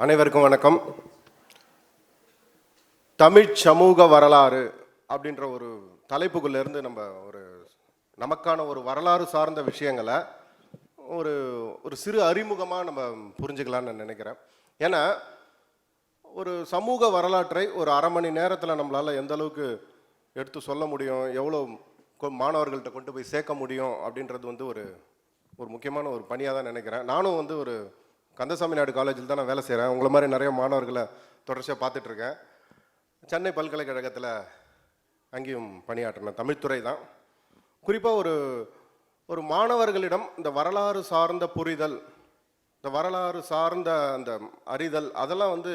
அனைவருக்கும் வணக்கம். தமிழ் சமூக வரலாறு அப்படின்ற ஒரு தலைப்புக்குள்ளேருந்து நம்ம ஒரு நமக்கான ஒரு வரலாறு சார்ந்த விஷயங்களை ஒரு ஒரு சிறு அறிமுகமாக நம்ம புரிஞ்சுக்கலான்னு நான் நினைக்கிறேன். ஏன்னா ஒரு சமூக வரலாற்றை ஒரு அரை மணி நேரத்தில் நம்மளால் எந்த அளவுக்கு எடுத்து சொல்ல முடியும் எவ்வளோ கொ- மாணவர்கள்ட்ட கொண்டு போய் சேர்க்க முடியும் அப்படின்றது வந்து ஒரு ஒரு முக்கியமான ஒரு பணியாக தான் நினைக்கிறேன். நானும் வந்து ஒரு கந்தசாமி நாடு காலேஜில் தான் நான் வேலை செய்கிறேன் உங்களை மாதிரி நிறைய மாணவர்களை தொடர்ச்சியாக பார்த்துட்ருக்கேன். சென்னை பல்கலைக்கழகத்தில் அங்கேயும் பணியாற்றினேன். தமிழ்துறை தான். குறிப்பாக ஒரு ஒரு மாணவர்களிடம் இந்த வரலாறு சார்ந்த புரிதல் இந்த வரலாறு சார்ந்த அந்த அறிதல் அதெல்லாம் வந்து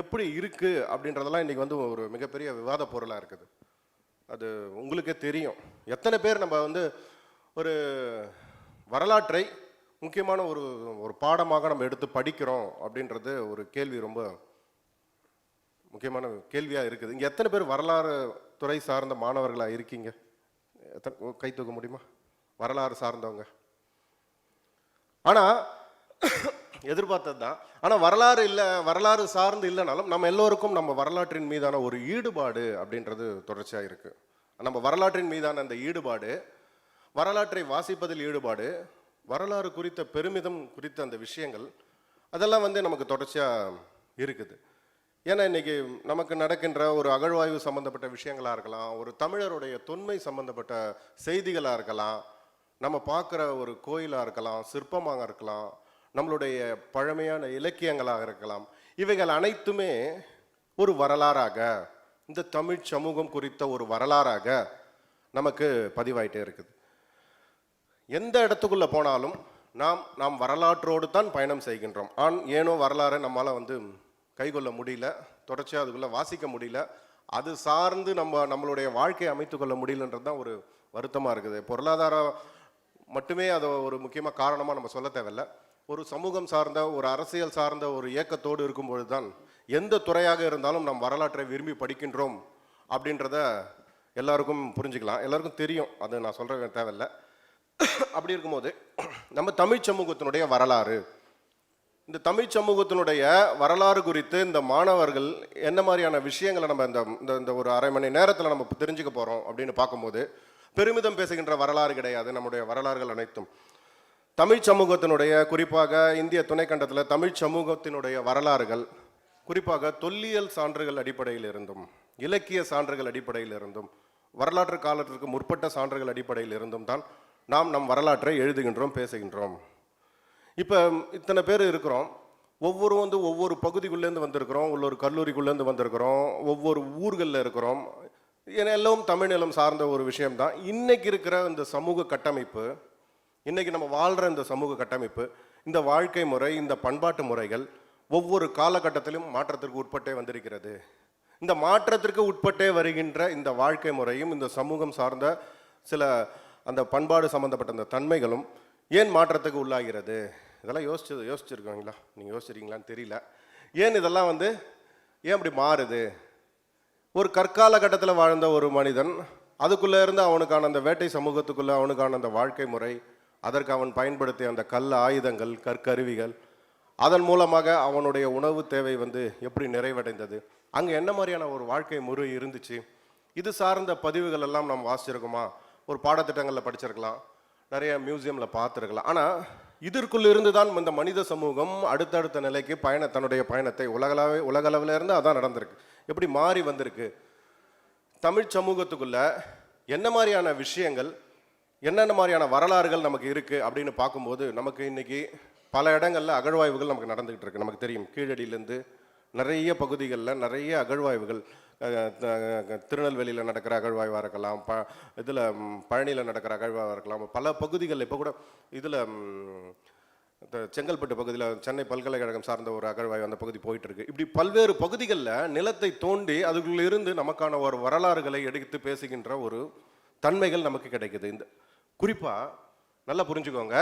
எப்படி இருக்குது அப்படின்றதெல்லாம் இன்றைக்கி வந்து ஒரு மிகப்பெரிய விவாத பொருளாக இருக்குது. அது உங்களுக்கே தெரியும். எத்தனை பேர் நம்ம வந்து ஒரு வரலாற்றை முக்கியமான ஒரு ஒரு பாடமாக நம்ம எடுத்து படிக்கிறோம் அப்படின்றது ஒரு கேள்வி ரொம்ப முக்கியமான கேள்வியாக இருக்குது. இங்கே எத்தனை பேர் வரலாறு துறை சார்ந்த மாணவர்களாக இருக்கீங்க? எத்தனை கை தூக்க முடியுமா? வரலாறு சார்ந்தவங்க. ஆனால் எதிர்பார்த்தது தான் ஆனால் வரலாறு இல்லை வரலாறு சார்ந்து இல்லைனாலும் நம்ம எல்லோருக்கும் நம்ம வரலாற்றின் மீதான ஒரு ஈடுபாடு அப்படின்றது தொடர்ச்சியாக இருக்குது நம்ம வரலாற்றின் மீதான அந்த ஈடுபாடு வரலாற்றை வாசிப்பதில் ஈடுபாடு வரலாறு குறித்த பெருமிதம் குறித்த அந்த விஷயங்கள் அதெல்லாம் வந்து நமக்கு தொடர்ச்சியாக இருக்குது. ஏன்னா இன்றைக்கி நமக்கு நடக்கின்ற ஒரு அகழ்வாய்வு சம்பந்தப்பட்ட விஷயங்களாக இருக்கலாம் ஒரு தமிழருடைய தொன்மை சம்பந்தப்பட்ட செய்திகளாக இருக்கலாம் நம்ம பார்க்குற ஒரு கோயிலாக இருக்கலாம் சிற்பமாக இருக்கலாம் நம்மளுடைய பழமையான இலக்கியங்களாக இருக்கலாம் இவைகள் அனைத்துமே ஒரு வரலாறாக இந்த தமிழ் சமூகம் குறித்த ஒரு வரலாறாக நமக்கு பதிவாயிட்டே இருக்குது. எந்த இடத்துக்குள்ளே போனாலும் நாம் நாம் வரலாற்றோடு தான் பயணம் செய்கின்றோம். ஆன் ஏனோ வரலாறை நம்மளால் வந்து கைக்கொள்ள முடியல. தொடர்ச்சியாக அதுக்குள்ளே வாசிக்க முடியல. அது சார்ந்து நம்ம நம்மளுடைய வாழ்க்கையை அமைத்துக்கொள்ள முடியலன்றது தான் ஒரு வருத்தமாக இருக்குது. பொருளாதாரம் மட்டுமே அதை ஒரு முக்கியமாக காரணமாக நம்ம சொல்ல தேவையில்ல. ஒரு சமூகம் சார்ந்த ஒரு அரசியல் சார்ந்த ஒரு இயக்கத்தோடு இருக்கும்பொழுது தான் எந்த துறையாக இருந்தாலும் நம் வரலாற்றை விரும்பி படிக்கின்றோம் அப்படின்றத எல்லாருக்கும் புரிஞ்சுக்கலாம். எல்லாருக்கும் தெரியும். அது நான் சொல்கிற தேவையில்லை. அப்படி இருக்கும்போது நம்ம தமிழ் சமூகத்தினுடைய வரலாறு. இந்த தமிழ் சமூகத்தினுடைய வரலாறு குறித்து இந்த மாணவர்கள் என்ன மாதிரியான விஷயங்களை நம்ம இந்த இந்த இந்த ஒரு அரை மணி நேரத்தில் நம்ம தெரிஞ்சுக்க போகிறோம் அப்படின்னு பார்க்கும்போது பெருமிதம் பேசுகின்ற வரலாறு கிடையாது நம்முடைய வரலாறுகள் அனைத்தும். தமிழ் சமூகத்தினுடைய குறிப்பாக இந்திய துணைக்கண்டத்தில் தமிழ் சமூகத்தினுடைய வரலாறுகள் குறிப்பாக தொல்லியல் சான்றுகள் அடிப்படையில் இருந்தும் இலக்கிய சான்றுகள் அடிப்படையில் இருந்தும் வரலாற்று காலத்திற்கு முற்பட்ட சான்றுகள் அடிப்படையில் இருந்தும் தான் நாம் நம் வரலாற்றை எழுதுகின்றோம் பேசுகின்றோம். இப்போ இத்தனை பேர் இருக்கிறோம். ஒவ்வொரு வந்து ஒவ்வொரு பகுதிக்குள்ளேருந்து வந்திருக்கிறோம். ஒவ்வொரு கல்லூரிக்குள்ளேருந்து வந்திருக்கிறோம். ஒவ்வொரு ஊர்களில் இருக்கிறோம். ஏன்னா எல்லாம் தமிழ்நிலம் சார்ந்த ஒரு விஷயம்தான். இன்றைக்கி இருக்கிற இந்த சமூக கட்டமைப்பு இன்றைக்கி நம்ம வாழ்கிற இந்த சமூக கட்டமைப்பு இந்த வாழ்க்கை முறை இந்த பண்பாட்டு முறைகள் ஒவ்வொரு காலகட்டத்திலும் மாற்றத்திற்கு உட்பட்டே வந்திருக்கிறது. இந்த மாற்றத்திற்கு உட்பட்டே வருகின்ற இந்த வாழ்க்கை முறையும் இந்த சமூகம் சார்ந்த சில அந்த பண்பாடு சம்மந்தப்பட்ட அந்த தன்மைகளும் ஏன் மாற்றத்துக்கு உள்ளாகிறது? இதெல்லாம் யோசிச்சு யோசிச்சிருக்கீங்களா? நீங்கள் யோசிச்சிருக்கீங்களான்னு தெரியல. ஏன் இதெல்லாம் வந்து ஏன் அப்படி மாறுது? ஒரு கற்கால கட்டத்தில் வாழ்ந்த ஒரு மனிதன் அதுக்குள்ளே இருந்து அவனுக்கான அந்த வேட்டை சமூகத்துக்குள்ளே அவனுக்கான அந்த வாழ்க்கை முறை அதற்கு அவன் பயன்படுத்திய அந்த கல் ஆயுதங்கள் கற்கருவிகள் அதன் மூலமாக அவனுடைய உணவு தேவை வந்து எப்படி நிறைவடைந்தது? அங்கே என்ன மாதிரியான ஒரு வாழ்க்கை முறை இருந்துச்சு? இது சார்ந்த பதிவுகள் எல்லாம் நாம் வாசிச்சிருக்கோமா? ஒரு பாடத்திட்டங்களில் படிச்சிருக்கலாம். நிறைய மியூசியமில் பார்த்துருக்கலாம். ஆனால் இதற்குள்ள இருந்து தான் இந்த மனித சமூகம் அடுத்தடுத்த நிலைக்கு பயண தன்னுடைய பயணத்தை உலகளாவே உலகளவில் இருந்து அதான் நடந்திருக்கு. எப்படி மாறி வந்திருக்கு? தமிழ் சமூகத்துக்குள்ள என்ன மாதிரியான விஷயங்கள் என்னென்ன மாதிரியான வரலாறுகள் நமக்கு இருக்குது அப்படின்னு பார்க்கும்போது நமக்கு இன்னைக்கு பல இடங்களில் அகழ்வாய்வுகள் நமக்கு நடந்துக்கிட்டு இருக்கு. நமக்கு தெரியும் கீழடியிலேருந்து நிறைய பகுதிகளில் நிறைய அகழ்வாய்வுகள். திருநெல்வேலியில் நடக்கிற அகழ்வாய்வாக இருக்கலாம் ப இதில் பழனியில் நடக்கிற அகழ்வாய்வாக இருக்கலாம் பல பகுதிகளில் இப்போ கூட இதில் செங்கல்பட்டு பகுதியில் சென்னை பல்கலைக்கழகம் சார்ந்த ஒரு அகழ்வாய்வு அந்த பகுதி போயிட்டு இருக்கு இப்படி பல்வேறு பகுதிகளில் நிலத்தை தோண்டி அதுக்குள்ளிருந்து நமக்கான ஒரு வரலாறுகளை எடுத்து பேசுகின்ற ஒரு தன்மைகள் நமக்கு கிடைக்குது. இந்த குறிப்பாக நல்லா புரிஞ்சுக்கோங்க.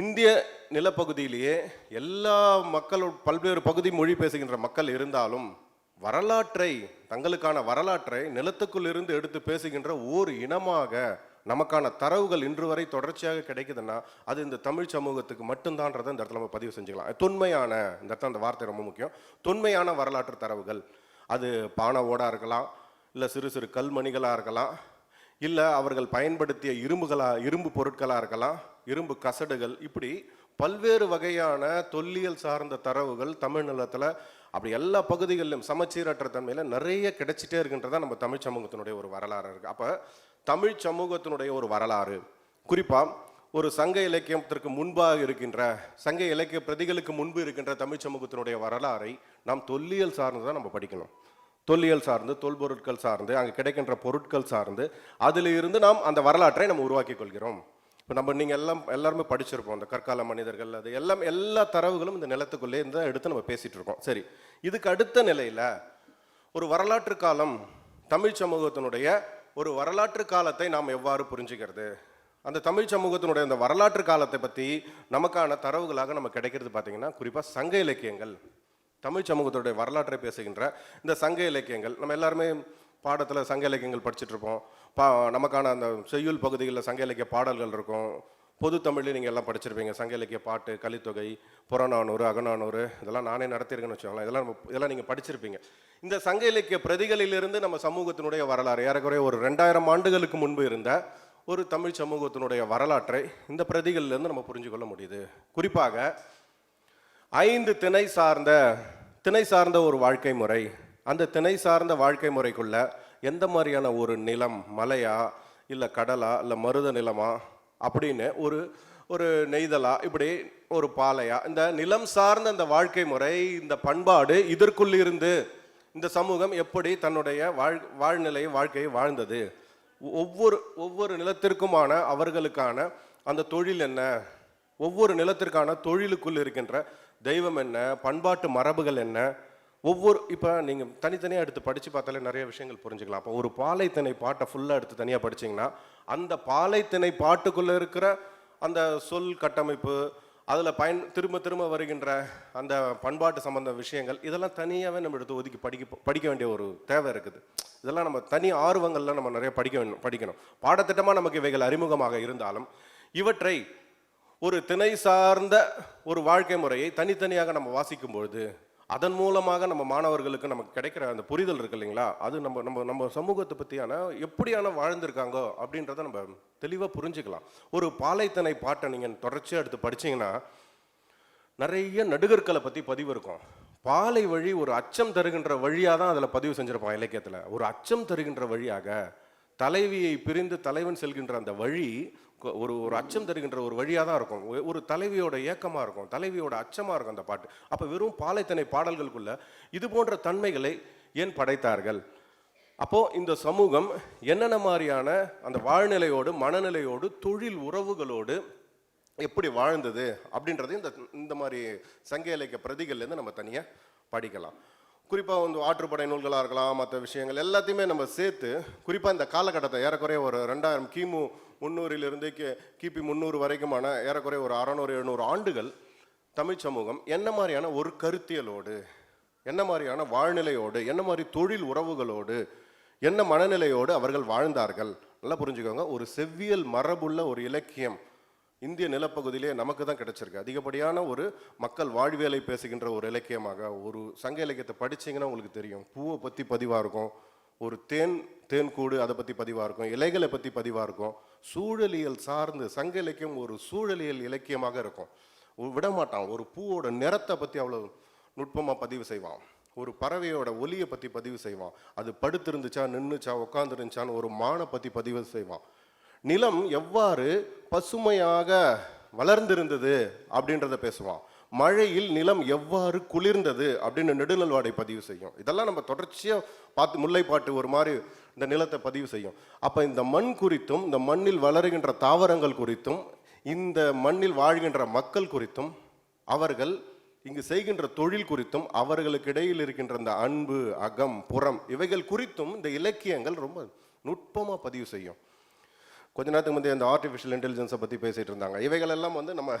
இந்திய நிலப்பகுதியிலேயே எல்லா மக்களும் பல்வேறு பகுதி மொழி பேசுகின்ற மக்கள் இருந்தாலும் வரலாற்றை தங்களுக்கான வரலாற்றை நிலத்துக்குள் இருந்து எடுத்து பேசுகின்ற ஓர் இனமாக நமக்கான தரவுகள் இன்று வரை தொடர்ச்சியாக கிடைக்குதுன்னா அது இந்த தமிழ் சமூகத்துக்கு மட்டும்தான்றதை இந்த இடத்துல நம்ம பதிவு செஞ்சுக்கலாம். தொன்மையான இந்த இடத்துல அந்த வார்த்தை ரொம்ப முக்கியம். தொன்மையான வரலாற்று தரவுகள். அது பானை ஓடாக இருக்கலாம் இல்லை சிறு சிறு கல்மணிகளாக இருக்கலாம் இல்லை அவர்கள் பயன்படுத்திய இரும்புகளாக இரும்பு பொருட்களாக இருக்கலாம் இரும்பு கசடுகள் இப்படி பல்வேறு வகையான தொல்லியல் சார்ந்த தரவுகள் தமிழ் நிலத்தில் அப்படி எல்லா பகுதிகளிலும் சமச்சீரற்ற தன்மையில் நிறைய கிடைச்சிட்டே இருக்கின்றதா நம்ம தமிழ் சமூகத்தினுடைய ஒரு வரலாறு இருக்குது அப்போ தமிழ் சமூகத்தினுடைய ஒரு வரலாறு குறிப்பாக ஒரு சங்க இலக்கியத்திற்கு முன்பாக இருக்கின்ற சங்க இலக்கிய பிரதிகளுக்கு முன்பு இருக்கின்ற தமிழ் சமூகத்தினுடைய வரலாறை நாம் தொல்லியல் சார்ந்து தான் நம்ம படிக்கணும். தொல்லியல் சார்ந்து தொல்பொருட்கள் சார்ந்து அங்கே கிடைக்கின்ற பொருட்கள் சார்ந்து அதில் இருந்து நாம் அந்த வரலாற்றை நம்ம உருவாக்கி கொள்கிறோம். இப்போ நம்ம நீங்கள் எல்லாம் எல்லாருமே படிச்சிருப்போம். அந்த கற்கால மனிதர்கள் அது எல்லாம் எல்லா தரவுகளும் இந்த நிலத்துக்குள்ளே இருந்து எடுத்து நம்ம பேசிகிட்டு இருக்கோம். சரி இதுக்கு அடுத்த நிலையில் ஒரு வரலாற்று காலம் தமிழ் சமூகத்தினுடைய ஒரு வரலாற்று காலத்தை நாம் எவ்வாறு புரிஞ்சுக்கிறது? அந்த தமிழ் சமூகத்தினுடைய அந்த வரலாற்று காலத்தை பற்றி நமக்கான தரவுகளாக நம்ம கிடைக்கிறது பார்த்தீங்கன்னா குறிப்பாக சங்க இலக்கியங்கள். தமிழ் சமூகத்துடைய வரலாற்றை பேசுகின்ற இந்த சங்க இலக்கியங்கள். நம்ம எல்லாருமே பாடத்தில் சங்க இலக்கியங்கள் படிச்சுட்ருப்போம் இருப்போம். பா நமக்கான அந்த செய்யுள் பகுதிகளில் சங்க இலக்கிய பாடல்கள் இருக்கும். பொது தமிழ்லேயும் நீங்கள் எல்லாம் படிச்சிருப்பீங்க. சங்க இலக்கிய பாட்டு கலித்தொகை புறநானூறு அகநானூறு இதெல்லாம் நானே நடத்தியிருக்கேன்னு வச்சுக்கோங்களேன். இதெல்லாம் நம்ம இதெல்லாம் நீங்கள் படிச்சிருப்பீங்க. இந்த சங்க இலக்கிய பிரதிகளிலிருந்து நம்ம சமூகத்தினுடைய வரலாறு ஏறக்குறைய ஒரு ரெண்டாயிரம் ஆண்டுகளுக்கு முன்பு இருந்த ஒரு தமிழ் சமூகத்தினுடைய வரலாற்றை இந்த பிரதிகளிலிருந்து நம்ம புரிஞ்சு கொள்ள முடியுது. குறிப்பாக ஐந்து திணை சார்ந்த திணை சார்ந்த ஒரு வாழ்க்கை முறை. அந்த திணை சார்ந்த வாழ்க்கை முறைக்குள்ள எந்த மாதிரியான ஒரு நிலம் மலையா இல்லை கடலா இல்லை மருத நிலமா? அப்படின்னு ஒரு ஒரு நெய்தலா இப்படி ஒரு பாலையா? இந்த நிலம் சார்ந்த அந்த வாழ்க்கை முறை இந்த பண்பாடு இதற்குள்ளிருந்து இந்த சமூகம் எப்படி தன்னுடைய வாழ் வாழ்நிலை வாழ்க்கையை வாழ்ந்தது? ஒவ்வொரு ஒவ்வொரு நிலத்திற்குமான அவர்களுக்கான அந்த தொழில் என்ன? ஒவ்வொரு நிலத்திற்கான தொழிலுக்குள் இருக்கின்ற தெய்வம் என்ன? பண்பாட்டு மரபுகள் என்ன? ஒவ்வொரு இப்போ நீங்கள் தனித்தனியாக எடுத்து படித்து பார்த்தாலே நிறைய விஷயங்கள் புரிஞ்சுக்கலாம். அப்போ ஒரு பாலைத்திணை பாட்டை ஃபுல்லாக எடுத்து தனியாக படிச்சீங்கன்னா அந்த பாலைத்திணை பாட்டுக்குள்ளே இருக்கிற அந்த சொல் கட்டமைப்பு அதில் பயன் திரும்ப திரும்ப வருகின்ற அந்த பண்பாட்டு சம்பந்த விஷயங்கள் இதெல்லாம் தனியாகவே நம்ம எடுத்து ஒதுக்கி படிக்க படிக்க வேண்டிய ஒரு தேவை இருக்குது. இதெல்லாம் நம்ம தனி ஆர்வங்கள்லாம் நம்ம நிறைய படிக்க வேணும் படிக்கணும். பாடத்திட்டமாக நமக்கு இவைகள் அறிமுகமாக இருந்தாலும் இவற்றை ஒரு திணை சார்ந்த ஒரு வாழ்க்கை முறையை தனித்தனியாக நம்ம வாசிக்கும் பொழுது அதன் மூலமாக நம்ம மாணவர்களுக்கு நமக்கு கிடைக்கிற அந்த புரிதல் இருக்கு இல்லைங்களா? அது நம்ம நம்ம நம்ம சமூகத்தை பற்றியான எப்படியான வாழ்ந்திருக்காங்கோ அப்படின்றத நம்ம தெளிவாக புரிஞ்சுக்கலாம். ஒரு பாலைத்தனை பாட்டை நீங்கள் தொடர்ச்சியாக எடுத்து படிச்சீங்கன்னா நிறைய நடுகற்களை பற்றி பதிவு இருக்கும். பாலை வழி ஒரு அச்சம் தருகின்ற வழியாக தான் அதில் பதிவு செஞ்சுருப்பான் இலக்கியத்தில். ஒரு அச்சம் தருகின்ற வழியாக தலைவியை பிரிந்து தலைவன் செல்கின்ற அந்த வழி ஒரு ஒரு அச்சம் தருகின்ற ஒரு வழியாக தான் இருக்கும். ஒரு தலைவியோட ஏக்கமாக இருக்கும். தலைவியோட அச்சமாக இருக்கும் அந்த பாட்டு. அப்போ வெறும் பாலைத்தனை பாடல்களுக்குள்ள இது போன்ற தன்மைகளை ஏன் படைத்தார்கள்? அப்போது இந்த சமூகம் என்னென்ன மாதிரியான அந்த வாழ்நிலையோடு மனநிலையோடு தொழில் உறவுகளோடு எப்படி வாழ்ந்தது அப்படின்றது இந்த இந்த மாதிரி சங்க இலக்கிய பிரதிகள்லேருந்து நம்ம தனியாக படிக்கலாம். குறிப்பாக வந்து ஆற்றுப்படை நூல்களாக இருக்கலாம் மற்ற விஷயங்கள் எல்லாத்தையுமே நம்ம சேர்த்து குறிப்பாக இந்த காலகட்டத்தை ஏறக்குறைய ஒரு ரெண்டாயிரம் கிமு முந்நூறிலிருந்து கி கிபி முந்நூறு வரைக்குமான ஏறக்குறைய ஒரு அறநூறு எழுநூறு ஆண்டுகள் தமிழ் சமூகம் என்ன மாதிரியான ஒரு கருத்தியலோடு என்ன மாதிரியான வாழ்நிலையோடு என்ன மாதிரி தொழில் உறவுகளோடு என்ன மனநிலையோடு அவர்கள் வாழ்ந்தார்கள்? நல்லா புரிஞ்சுக்கோங்க. ஒரு செவ்வியல் மரபுள்ள ஒரு இலக்கியம். இந்திய நிலப்பகுதியிலே நமக்கு தான் கிடைச்சிருக்கு. அதிகப்படியான ஒரு மக்கள் வாழ்வியலை பேசுகின்ற ஒரு இலக்கியமாக ஒரு சங்க இலக்கியத்தை படிச்சீங்கன்னா உங்களுக்கு தெரியும். பூவை பற்றி பதிவாக இருக்கும். ஒரு தேன் தேன் கூடு அதை பற்றி பதிவாக இருக்கும். இலைகளை பற்றி பதிவாக இருக்கும். சூழலியல் சார்ந்து சங்க இலக்கியம் ஒரு சூழலியல் இலக்கியமாக இருக்கும். விடமாட்டான். ஒரு பூவோட நிறத்தை பற்றி அவ்வளோ நுட்பமாக பதிவு செய்வான். ஒரு பறவையோட ஒலியை பற்றி பதிவு செய்வான். அது படுத்திருந்துச்சா நின்றுச்சா உட்காந்துருந்துச்சான்னு ஒரு மானை பற்றி பதிவு செய்வான். நிலம் எவ்வாறு பசுமையாக வளர்ந்திருந்தது அப்படின்றத பேசுவான். மழையில் நிலம் எவ்வாறு குளிர்ந்தது அப்படின்னு நெடுநல்வாடை பதிவு செய்யும். இதெல்லாம் நம்ம தொடர்ச்சியாக பார்த்து முல்லைப்பாட்டு ஒரு மாதிரி இந்த நிலத்தை பதிவு செய்யும். அப்போ இந்த மண் குறித்தும் இந்த மண்ணில் வளருகின்ற தாவரங்கள் குறித்தும் இந்த மண்ணில் வாழ்கின்ற மக்கள் குறித்தும் அவர்கள் இங்கு செய்கின்ற தொழில் குறித்தும் அவர்களுக்கு இடையில் இருக்கின்ற இந்த அன்பு அகம் புறம் இவைகள் குறித்தும் இந்த இலக்கியங்கள் ரொம்ப நுட்பமாக பதிவு செய்யும். கொஞ்ச நேரத்துக்கு முந்தைய இந்த ஆர்டிஃபிஷியல் இன்டெலிஜென்ஸை பற்றி பேசிட்டு இருந்தாங்க. இவைகள் எல்லாம் வந்து நம்ம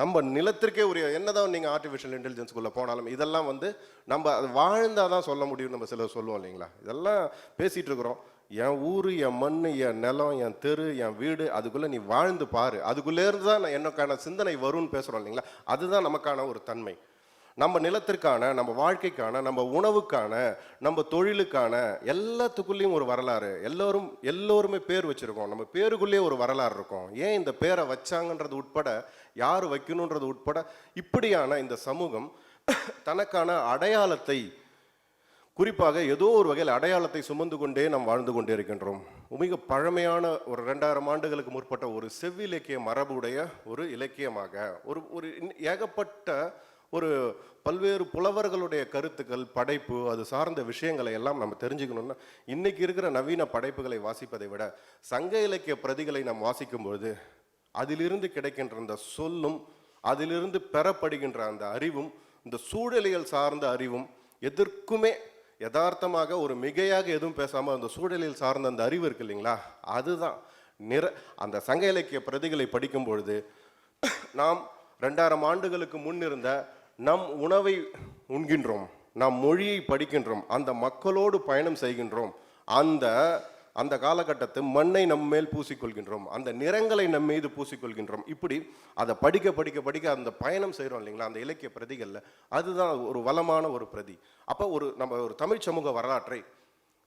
நம்ம நிலத்திற்கே உரிய என்னதான் நீங்கள் ஆர்டிஃபிஷியல் இன்டெலிஜென்ஸுக்குள்ளே போனாலும் இதெல்லாம் வந்து நம்ம அது வாழ்ந்தால் தான் சொல்ல முடியும் நம்ம சிலர் சொல்லுவோம் இல்லைங்களா? இதெல்லாம் பேசிகிட்டு இருக்கிறோம். என் ஊர் என் மண் என் நிலம் என் தெரு என் வீடு அதுக்குள்ளே நீ வாழ்ந்து பாரு. அதுக்குள்ளே இருந்து தான் நான் எனக்கான சிந்தனை வரும்னு பேசுகிறோம் இல்லைங்களா? அதுதான் நமக்கான ஒரு தன்மை. நம்ம நிலத்திற்கான நம்ம வாழ்க்கைக்கான நம்ம உணவுக்கான நம்ம தொழிலுக்கான எல்லாத்துக்குள்ளேயும் ஒரு வரலாறு. எல்லோரும் எல்லோருமே பேர் வச்சுருக்கோம். நம்ம பேருக்குள்ளேயே ஒரு வரலாறு இருக்கும். ஏன் இந்த பேரை வச்சாங்கன்றது உட்பட யார் வைக்கணுன்றது உட்பட இப்படியான இந்த சமூகம் தனக்கான அடையாளத்தை குறிப்பாக ஏதோ ஒரு வகையில் அடையாளத்தை சுமந்து கொண்டே நாம் வாழ்ந்து கொண்டே இருக்கின்றோம். மிக பழமையான ஒரு ரெண்டாயிரம் ஆண்டுகளுக்கு முற்பட்ட ஒரு செவ்விலக்கிய மரபுடைய ஒரு இலக்கியமாக ஒரு ஒரு இன்- ஏகப்பட்ட ஒரு பல்வேறு புலவர்களுடைய கருத்துக்கள் படைப்பு அது சார்ந்த விஷயங்களை எல்லாம் நம்ம தெரிஞ்சுக்கணும்னா இன்னைக்கு இருக்கிற நவீன படைப்புகளை வாசிப்பதை விட சங்க இலக்கிய பிரதிகளை நாம் வாசிக்கும் பொழுது அதிலிருந்து கிடைக்கின்ற அந்த சொல்லும் அதிலிருந்து பெறப்படுகின்ற அந்த அறிவும் இந்த சூழலியல் சார்ந்த அறிவும் எதற்குமே யதார்த்தமாக ஒரு மிகையாக எதுவும் பேசாமல் அந்த சூழலில் சார்ந்த அந்த அறிவு இருக்கு இல்லைங்களா? அதுதான். நிற அந்த சங்க இலக்கிய பிரதிகளை படிக்கும் பொழுது நாம் ரெண்டாயிரம் ஆண்டுகளுக்கு முன் இருந்த நம் உணவை உண்கின்றோம் நம் மொழியை படிக்கின்றோம் அந்த மக்களோடு பயணம் செய்கின்றோம் அந்த அந்த காலகட்டத்து மண்ணை நம் மேல் பூசிக்கொள்கின்றோம் அந்த நிறங்களை நம் மீது பூசிக்கொள்கின்றோம். இப்படி அதை படிக்க படிக்க படிக்க அந்த பயணம் செய்கிறோம் இல்லைங்களா? அந்த இலக்கிய பிரதிகளில். அதுதான் ஒரு வளமான ஒரு பிரதி. அப்போ ஒரு நம்ம ஒரு தமிழ் சமூக வரலாற்றை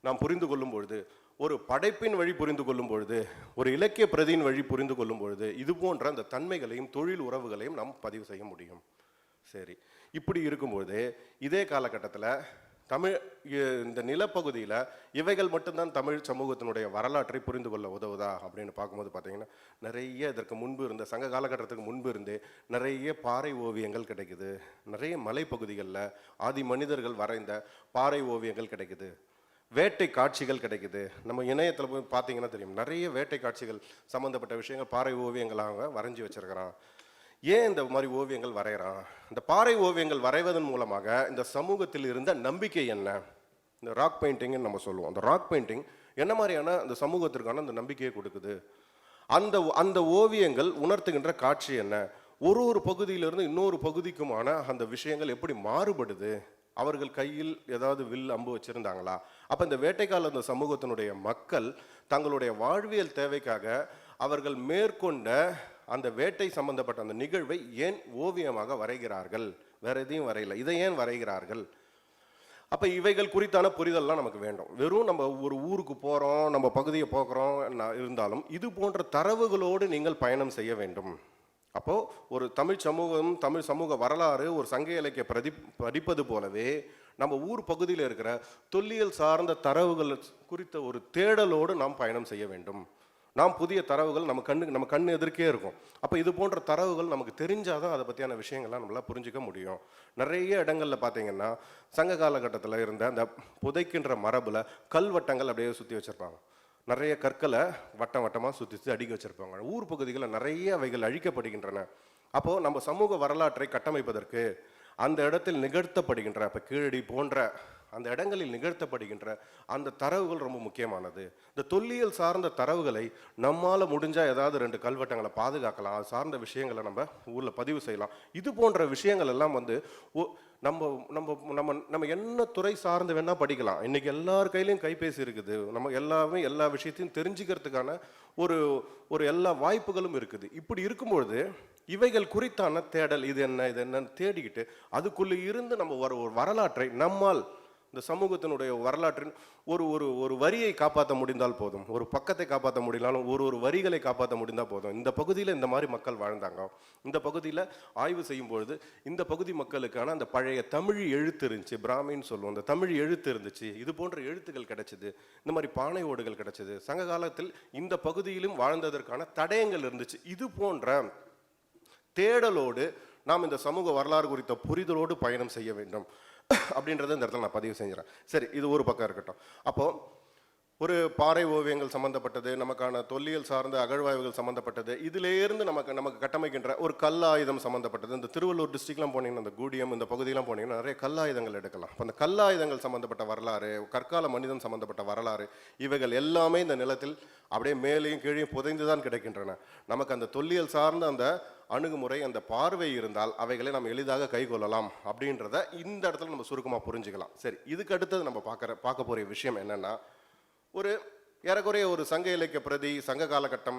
நாம் புரிந்து கொள்ளும் பொழுது ஒரு படைப்பின் வழி புரிந்து கொள்ளும் பொழுது ஒரு இலக்கிய பிரதியின் வழி புரிந்து கொள்ளும் பொழுது இது போன்ற அந்த தன்மைகளையும் தொழில் உறவுகளையும் நாம் பதிவு செய்ய முடியும். சரி. இப்படி இருக்கும்போது இதே காலகட்டத்தில் தமிழ் இ- இந்த நிலப்பகுதியில் இவைகள் மட்டும்தான் தமிழ் சமூகத்தினுடைய வரலாற்றை புரிந்து கொள்ள உதவுதா அப்படின்னு பார்க்கும்போது பார்த்தீங்கன்னா நிறைய இதற்கு முன்பு இருந்த சங்க காலகட்டத்துக்கு முன்பு இருந்தே நிறைய பாறை ஓவியங்கள் கிடைக்குது. நிறைய மலைப்பகுதிகளில் ஆதி மனிதர்கள் வரைந்த பாறை ஓவியங்கள் கிடைக்குது. வேட்டை காட்சிகள் கிடைக்குது. நம்ம இணையத்தில் போய் பார்த்தீங்கன்னா தெரியும். நிறைய வேட்டை காட்சிகள் சம்மந்தப்பட்ட விஷயங்கள் பாறை ஓவியங்களாக வரைஞ்சி வச்சிருக்கிறான். ஏன் இந்த மாதிரி ஓவியங்கள் வரைகிறான் இந்த பாறை ஓவியங்கள் வரைவதன் மூலமாக இந்த சமூகத்தில் இருந்த நம்பிக்கை என்ன? இந்த ராக் பெயிண்டிங்னு நம்ம சொல்லுவோம். அந்த ராக் பெயிண்டிங் என்ன மாதிரியான அந்த சமூகத்திற்கான அந்த நம்பிக்கையை கொடுக்குது? அந்த அந்த ஓவியங்கள் உணர்த்துகின்ற காட்சி என்ன? ஒரு ஒரு பகுதியிலிருந்து இன்னொரு பகுதிக்குமான அந்த விஷயங்கள் எப்படி மாறுபடுது? அவர்கள் கையில் ஏதாவது வில் அம்பு வச்சிருந்தாங்களா? அப்போ இந்த வேட்டைக்கால அந்த சமூகத்தினுடைய மக்கள் தங்களுடைய வாழ்வியல் தேவைக்காக அவர்கள் மேற்கொண்ட அந்த வேட்டை சம்பந்தப்பட்ட அந்த நிகழ்வை ஏன் ஓவியமாக வரைகிறார்கள்? வேற எதையும் வரையல. இதை ஏன் வரைகிறார்கள்? அப்ப இவைகள் குறித்தான புரிதல்லாம் நமக்கு வேண்டும். வெறும் நம்ம ஒரு ஊருக்கு போறோம் நம்ம பகுதியை போக்குறோம் இருந்தாலும் இது போன்ற தரவுகளோடு நீங்கள் பயணம் செய்ய வேண்டும். அப்போ ஒரு தமிழ் சமூகம் தமிழ் சமூக வரலாறு ஒரு சங்க இலக்கிய பிரதி படிப்பது போலவே நம்ம ஊர் பகுதியில் இருக்கிற தொல்லியல் சார்ந்த தரவுகள் குறித்த ஒரு தேடலோடு நாம் பயணம் செய்ய வேண்டும். நாம் புதிய தரவுகள் நம்ம கண்ணு நம்ம கண் எதிர்க்கே இருக்கும். அப்போ இது போன்ற தரவுகள் நமக்கு தெரிஞ்சால் தான் அதை பற்றியான விஷயங்கள்லாம் நம்மளால் புரிஞ்சுக்க முடியும். நிறைய இடங்களில் பார்த்தீங்கன்னா சங்க காலகட்டத்தில் இருந்த அந்த புதைக்கின்ற மரபில் கல்வட்டங்கள் அப்படியே சுற்றி வச்சுருப்பாங்க. நிறைய கற்களை வட்டம் வட்டமாக சுற்றி சுற்றி அடுக்கி வச்சுருப்பாங்க. ஊர் பகுதிகளில் நிறைய அவைகள் அழிக்கப்படுகின்றன. அப்போது நம்ம சமூக வரலாற்றை கட்டமைப்பதற்கு அந்த இடத்தில் நிகழ்த்தப்படுகின்ற இப்போ கீழடி போன்ற அந்த இடங்களில் நிகழ்த்தப்படுகின்ற அந்த தரவுகள் ரொம்ப முக்கியமானது. இந்த தொல்லியல் சார்ந்த தரவுகளை நம்மால் முடிஞ்சால் ஏதாவது ரெண்டு கல்வெட்டங்களை பாதுகாக்கலாம். அது சார்ந்த விஷயங்களை நம்ம ஊரில் பதிவு செய்யலாம். இது போன்ற விஷயங்கள் எல்லாம் வந்து ஒ- நம்ம நம்ம நம்ம நம்ம என்ன துறை சார்ந்து வேணால் படிக்கலாம். இன்றைக்கி எல்லார் கையிலையும் கைபேசி இருக்குது. நம்ம எல்லாமே எல்லா விஷயத்தையும் தெரிஞ்சுக்கிறதுக்கான ஒரு ஒரு எல்லா வாய்ப்புகளும் இருக்குது. இப்படி இருக்கும்பொழுது இவைகள் குறித்தான தேடல் இது என்ன இது என்னன்னு தேடிக்கிட்டு அதுக்குள்ளே இருந்து நம்ம ஒரு ஒரு வரலாற்றை நம்மால் இந்த சமூகத்தினுடைய வரலாற்றின் ஒரு ஒரு ஒரு வரியை காப்பாற்ற முடிந்தால் போதும். ஒரு பக்கத்தை காப்பாற்ற முடியலாலும் ஒரு ஒரு வரிகளை காப்பாற்ற முடிந்தால் போதும். இந்த பகுதியில் இந்த மாதிரி மக்கள் வாழ்ந்தாங்க. இந்த பகுதியில் ஆய்வு செய்யும் பொழுது இந்த பகுதி மக்களுக்கான அந்த பழைய தமிழ் எழுத்து இருந்துச்சு. பிராமின்னு சொல்லுவோம். அந்த தமிழ் எழுத்து இருந்துச்சு. இது போன்ற எழுத்துக்கள் கிடைச்சிது. இந்த மாதிரி பானை ஓடுகள் கிடைச்சிது. சங்க காலத்தில் இந்த பகுதியிலும் வாழ்ந்ததற்கான தடயங்கள் இருந்துச்சு. இது போன்ற தேடலோடு நாம் இந்த சமூக வரலாறு குறித்த புரிதலோடு பயணம் செய்ய வேண்டும். அப்படின்றத இந்த இடத்துல நான் பதிவு செஞ்சுறேன். சரி இது ஒரு பக்கம் இருக்கட்டும். அப்போது ஒரு பாறை ஓவியங்கள் சம்பந்தப்பட்டது நமக்கான தொல்லியல் சார்ந்த அகழ்வாய்வுகள் சம்பந்தப்பட்டது இதிலேருந்து நமக்கு நமக்கு கட்டமைக்கின்ற ஒரு கல்லாயுதம் சம்பந்தப்பட்டது. இந்த திருவள்ளூர் டிஸ்ட்ரிக்ட்லாம் போனீங்கன்னா இந்த கூடியம் இந்த பகுதியெலாம் போனீங்கன்னா நிறைய கல்லாயுதங்கள் எடுக்கலாம். அப்ப அந்த கல்லாயுதங்கள் சம்பந்தப்பட்ட வரலாறு கற்கால மனிதன் சம்பந்தப்பட்ட வரலாறு இவைகள் எல்லாமே இந்த நிலத்தில் அப்படியே மேலேயும் கீழேயும் புதைந்து தான் கிடைக்கின்றன. நமக்கு அந்த தொல்லியல் சார்ந்த அந்த அணுகுமுறை அந்த பார்வை இருந்தால் அவைகளை நாம் எளிதாக கைகொள்ளலாம் அப்படின்றத இந்த இடத்துல நம்ம சுருக்கமாக புரிஞ்சுக்கலாம். சரி இதுக்கு அடுத்தது நம்ம பார்க்குற பார்க்க போகிற விஷயம் என்னென்னா ஒரு ஏறக்குறைய ஒரு சங்க இலக்கிய பிரதி சங்க காலகட்டம்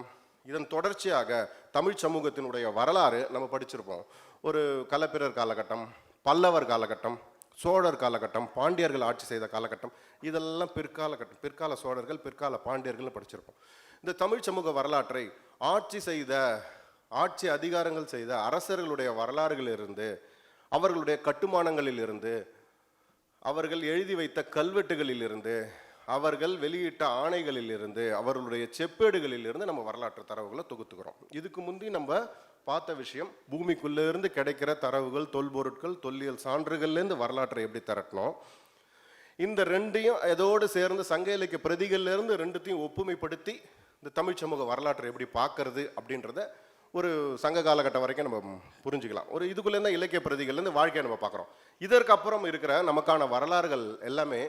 இதன் தொடர்ச்சியாக தமிழ் சமூகத்தினுடைய வரலாறு நம்ம படிச்சிருப்போம். ஒரு கலப்பிரர் காலகட்டம் பல்லவர் காலகட்டம் சோழர் காலகட்டம் பாண்டியர்கள் ஆட்சி செய்த காலகட்டம் இதெல்லாம் பிற்காலகட்டம் பிற்கால சோழர்கள் பிற்கால பாண்டியர்கள்னு படிச்சிருப்போம். இந்த தமிழ் சமூக வரலாற்றை ஆட்சி செய்த ஆட்சி அதிகாரங்கள் செய்த அரசர்களுடைய வரலாறுகளிலிருந்து அவர்களுடைய கட்டுமானங்களிலிருந்து அவர்கள் எழுதி வைத்த கல்வெட்டுகளிலிருந்து அவர்கள் வெளியிட்ட ஆணைகளிலிருந்து அவர்களுடைய செப்பேடுகளிலிருந்து நம்ம வரலாற்று தரவுகளை தொகுத்துக்கிறோம். இதுக்கு முந்தி நம்ம பார்த்த விஷயம் பூமிக்குள்ளேருந்து கிடைக்கிற தரவுகள் தொல்பொருட்கள் தொல்லியல் சான்றுகள்லேருந்து வரலாற்றை எப்படி திரட்டணும் இந்த ரெண்டையும் இதோடு சேர்ந்து சங்க இலக்கிய பிரதிகள்லேருந்து ரெண்டுத்தையும் ஒப்புமைப்படுத்தி இந்த தமிழ் சமூக வரலாற்றை எப்படி பார்க்கறது அப்படின்றத ஒரு சங்க காலகட்டம் வரைக்கும் நம்ம புரிஞ்சுக்கலாம். ஒரு இதுக்குள்ள இலக்கிய பிரதிகள்லேருந்து வாழ்க்கையை நம்ம பார்க்குறோம். இதற்கப்புறம் இருக்கிற நமக்கான வரலாறுகள் எல்லாமே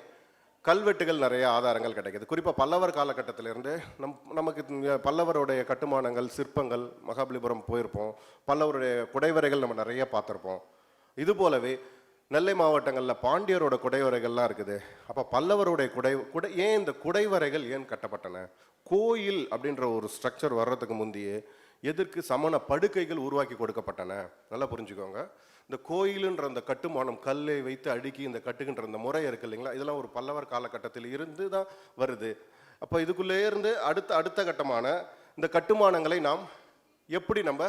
கல்வெட்டுகள் நிறைய ஆதாரங்கள் கிடைக்குது. குறிப்பாக பல்லவர் காலகட்டத்திலேருந்து நம் நமக்கு பல்லவருடைய கட்டுமானங்கள் சிற்பங்கள் மகாபலிபுரம் போயிருப்போம். பல்லவருடைய குடைவரைகள் நம்ம நிறைய பார்த்துருப்போம். இது போலவே நெல்லை மாவட்டங்களில் பாண்டியரோட குடைவரைகள்லாம் இருக்குது. அப்போ பல்லவருடைய குடை குடை ஏன் இந்த குடைவரைகள் ஏன் கட்டப்பட்டன? கோயில் அப்படின்ற ஒரு ஸ்ட்ரக்சர் வர்றதுக்கு முந்தையே எதற்கு சமண படுக்கைகள் உருவாக்கி கொடுக்கப்பட்டன. நல்லா புரிஞ்சுக்கோங்க. இந்த கோயிலுன்ற அந்த கட்டுமானம் கல்லை வைத்து அடுக்கி இந்த கட்டுகின்ற இந்த முறை இருக்கு இல்லைங்களா? இதெல்லாம் ஒரு பல்லவர் காலகட்டத்தில் இருந்து தான் வருது. அப்போ இதுக்குள்ளே இருந்து அடுத்த அடுத்த கட்டமான இந்த கட்டுமானங்களை நாம் எப்படி நம்ம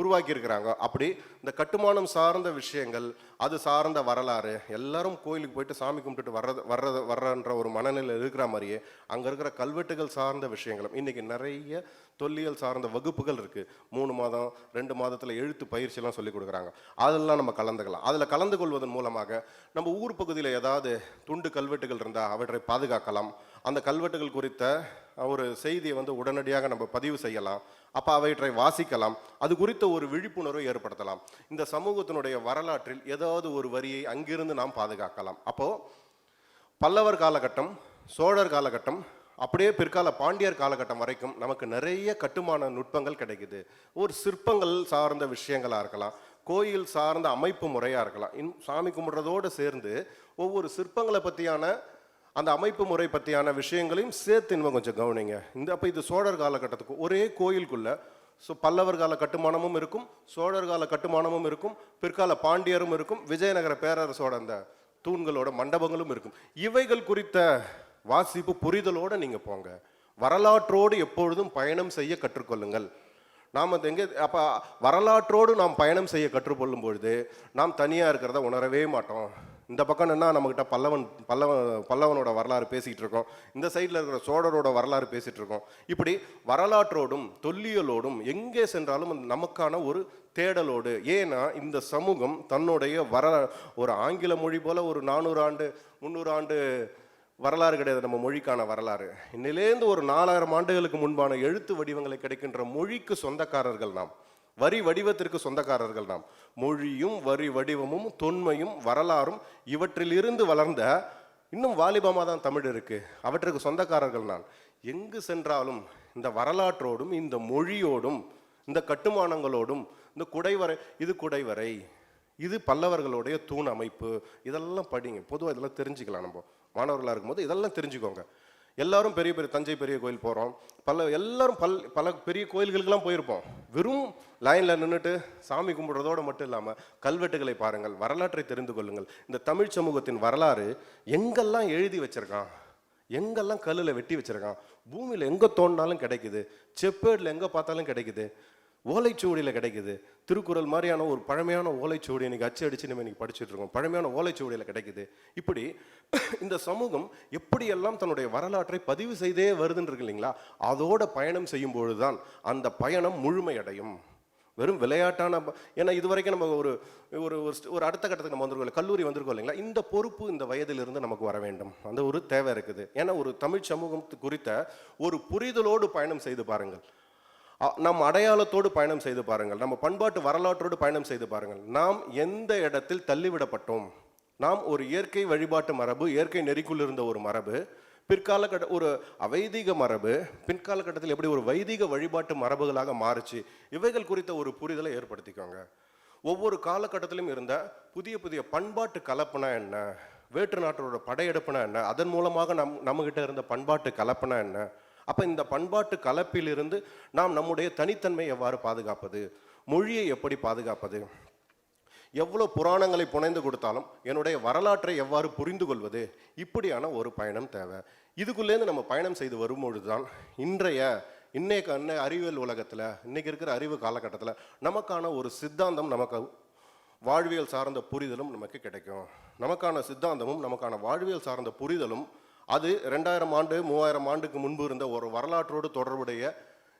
உருவாக்கியிருக்கிறாங்க. அப்படி இந்த கட்டுமானம் சார்ந்த விஷயங்கள் அது சார்ந்த வரலாறு எல்லாரும் கோயிலுக்கு போயிட்டு சாமி கும்பிட்டுட்டு வர்றது வர்றது வர்றன்ற ஒரு மனநிலை இருக்கிற மாதிரியே அங்கே இருக்கிற கல்வெட்டுகள் சார்ந்த விஷயங்களும். இன்றைக்கி நிறைய தொல்லியல் சார்ந்த வகுப்புகள் இருக்குது மூணு மாதம் ரெண்டு மாதத்தில் எழுத்து பயிற்சியெல்லாம் சொல்லி கொடுக்குறாங்க. அதெல்லாம் நம்ம கலந்துக்கலாம். அதில் கலந்து கொள்வதன் மூலமாக நம்ம ஊர் பகுதியில் ஏதாவது துண்டு கல்வெட்டுகள் இருந்தால் அவற்றை பாதுகாக்கலாம். அந்த கல்வெட்டுகள் குறித்த ஒரு செய்தியை வந்து உடனடியாக நம்ம பதிவு செய்யலாம். அப்போ அவற்றை வாசிக்கலாம். அது குறித்த ஒரு விழிப்புணர்வை ஏற்படுத்தலாம். இந்த சமூகத்தினுடைய வரலாற்றில் ஏதாவது ஒரு வரியை அங்கிருந்து நாம் பாதுகாக்கலாம். அப்போது பல்லவர் காலகட்டம் சோழர் காலகட்டம் அப்படியே பிற்கால பாண்டியர் காலகட்டம் வரைக்கும் நமக்கு நிறைய கட்டுமான நுட்பங்கள் கிடைக்குது. ஒரு சிற்பங்கள் சார்ந்த விஷயங்களாக இருக்கலாம். கோயில் சார்ந்த அமைப்பு முறையாக இருக்கலாம். இன் சாமி கும்பிட்றதோடு சேர்ந்து ஒவ்வொரு சிற்பங்களை பற்றியான அந்த அமைப்பு முறை பற்றியான விஷயங்களையும் சேர்த்து இன்னும் கொஞ்சம் கவனிங்க. இந்த அப்போ இது சோழர் காலகட்டத்துக்கு ஒரே கோயிலுக்குள்ளே ஸோ பல்லவர் கால கட்டுமானமும் இருக்கும் சோழர் கால கட்டுமானமும் இருக்கும் பிற்கால பாண்டியரும் இருக்கும் விஜயநகர பேரரசோட அந்த தூண்களோட மண்டபங்களும் இருக்கும். இவைகள் குறித்த வாசிப்பு புரிதலோடு நீங்கள் போங்க. வரலாற்றோடு எப்பொழுதும் பயணம் செய்ய கற்றுக்கொள்ளுங்கள். நாம் அது எங்கே அப்போ வரலாற்றோடு நாம் பயணம் செய்ய கற்றுக்கொள்ளும் பொழுது நாம் தனியாக இருக்கிறத உணரவே மாட்டோம். இந்த பக்கம் என்ன நம்மக்கிட்ட பல்லவன் பல்லவன் பல்லவனோட வரலாறு பேசிகிட்டு இருக்கோம். இந்த சைடில் இருக்கிற சோழரோட வரலாறு பேசிகிட்டு இருக்கோம். இப்படி வரலாற்றோடும் தொல்லியலோடும் எங்கே சென்றாலும் நமக்கான ஒரு தேடலோடு. ஏன்னா இந்த சமூகம் தன்னுடைய வர ஒரு ஆங்கில மொழி போல் ஒரு நானூறு ஆண்டு முந்நூறு ஆண்டு வரலாறு கிடையாது. நம்ம மொழிக்கான வரலாறு. இன்னிலேருந்து ஒரு நாலாயிரம் ஆண்டுகளுக்கு முன்பான எழுத்து வடிவங்களை கிடைக்கின்ற மொழிக்கு சொந்தக்காரர்கள் நாம். வரி வடிவத்திற்கு சொந்தக்காரர்கள் நாம். மொழியும் வரி வடிவமும் தொன்மையும் வரலாறும் இவற்றிலிருந்து வளர்ந்த இன்னும் வாலிபமாக தான் தமிழ் இருக்கு. அவற்றுக்கு சொந்தக்காரர்கள் நான். எங்கு சென்றாலும் இந்த வரலாற்றோடும் இந்த மொழியோடும் இந்த கட்டுமானங்களோடும் இந்த குடைவரை இது குடைவரை இது பல்லவர்களுடைய தூண் அமைப்பு இதெல்லாம் படிங்க. பொதுவாக இதெல்லாம் தெரிஞ்சுக்கலாம் நம்ம. மாணவர்களாக இருக்கும்போது இதெல்லாம் தெரிஞ்சுக்கோங்க. எல்லாரும் பெரிய பெரிய தஞ்சை பெரிய கோயில் போகிறோம் பல எல்லாரும் பல் பல பெரிய கோயில்களுக்கெல்லாம் போயிருப்போம். வெறும் லைனில் நின்றுட்டு சாமி கும்பிட்றதோடு மட்டும் இல்லாமல் கல்வெட்டுகளை பாருங்கள் வரலாற்றை தெரிந்து கொள்ளுங்கள். இந்த தமிழ் சமூகத்தின் வரலாறு எங்கெல்லாம் எழுதி வச்சிருக்கான்? எங்கெல்லாம் கல்லில் வெட்டி வச்சுருக்கான்? பூமியில் எங்கே தோண்டினாலும் கிடைக்குது? செப்பேடில் எங்கே பார்த்தாலும் கிடைக்குது? ஓலைச்சுவடியில் கிடைக்குது. திருக்குறள் மாதிரியான ஒரு பழமையான ஓலைச்சுவடி இன்னைக்கு அச்சு அடிச்சு நம்ம இன்னைக்கு படிச்சுட்டு இருக்கோம். பழமையான ஓலைச்சுவடியில் கிடைக்குது. இப்படி இந்த சமூகம் எப்படியெல்லாம் தன்னுடைய வரலாற்றை பதிவு செய்தே வருதுன்னு இருக்கு இல்லைங்களா? அதோட பயணம் செய்யும் பொழுதுதான் அந்த பயணம் முழுமையடையும். வெறும் விளையாட்டான ஏன்னா இது வரைக்கும் நம்ம ஒரு ஒரு ஒரு அடுத்த கட்டத்துக்கு நம்ம வந்திருக்கோம் கல்லூரி வந்திருக்கோம் இல்லைங்களா? இந்த பொறுப்பு இந்த வயதிலிருந்து நமக்கு வர வேண்டும். அந்த ஒரு தேவை இருக்குது. ஏன்னா ஒரு தமிழ் சமூகம் குறித்த ஒரு புரிதலோடு பயணம் செய்து பாருங்கள். நம் அடையாளத்தோடு பயணம் செய்து பாருங்கள். நம்ம பண்பாட்டு வரலாற்றோடு பயணம் செய்து பாருங்கள். நாம் எந்த இடத்தில் தள்ளிவிடப்பட்டோம்? நாம் ஒரு இயற்கை வழிபாட்டு மரபு இயற்கை நெறிக்குள் இருந்த ஒரு மரபு பிற்கால கட்ட ஒரு அவைதீக மரபு பிற்கால கட்டத்தில் எப்படி ஒரு வைதிக வழிபாட்டு மரபுகளாக மாறுச்சு இவைகள் குறித்த ஒரு புரிதலை ஏற்படுத்திக்கோங்க. ஒவ்வொரு காலகட்டத்திலும் இருந்த புதிய புதிய பண்பாட்டு கலப்புனா என்ன? வேற்று நாட்டோட படையெடுப்புனா என்ன? அதன் மூலமாக நம் நம்மகிட்ட இருந்த பண்பாட்டு கலப்புனா என்ன? அப்போ இந்த பண்பாட்டு கலப்பிலிருந்து நாம் நம்முடைய தனித்தன்மை எவ்வாறு பாதுகாப்பது? மொழியை எப்படி பாதுகாப்பது? எவ்வளோ புராணங்களை புனைந்து கொடுத்தாலும் என்னுடைய வரலாற்றை எவ்வாறு புரிந்து கொள்வது? இப்படியான ஒரு பயணம் தேவை. இதுக்குள்ளேருந்து நம்ம பயணம் செய்து வரும்பொழுது தான் இன்றைய இன்னைக்கு அன்னை அறிவியல் உலகத்தில் இன்றைக்கி இருக்கிற அறிவு காலகட்டத்தில் நமக்கான ஒரு சித்தாந்தம் நமக்கு வாழ்வியல் சார்ந்த புரிதலும் நமக்கு கிடைக்கும். நமக்கான சித்தாந்தமும் நமக்கான வாழ்வியல் சார்ந்த புரிதலும் அது ரெண்டாயிரம் ஆண்டு மூவாயிரம் ஆண்டுக்கு முன்பு இருந்த ஒரு வரலாற்றோடு தொடர்புடைய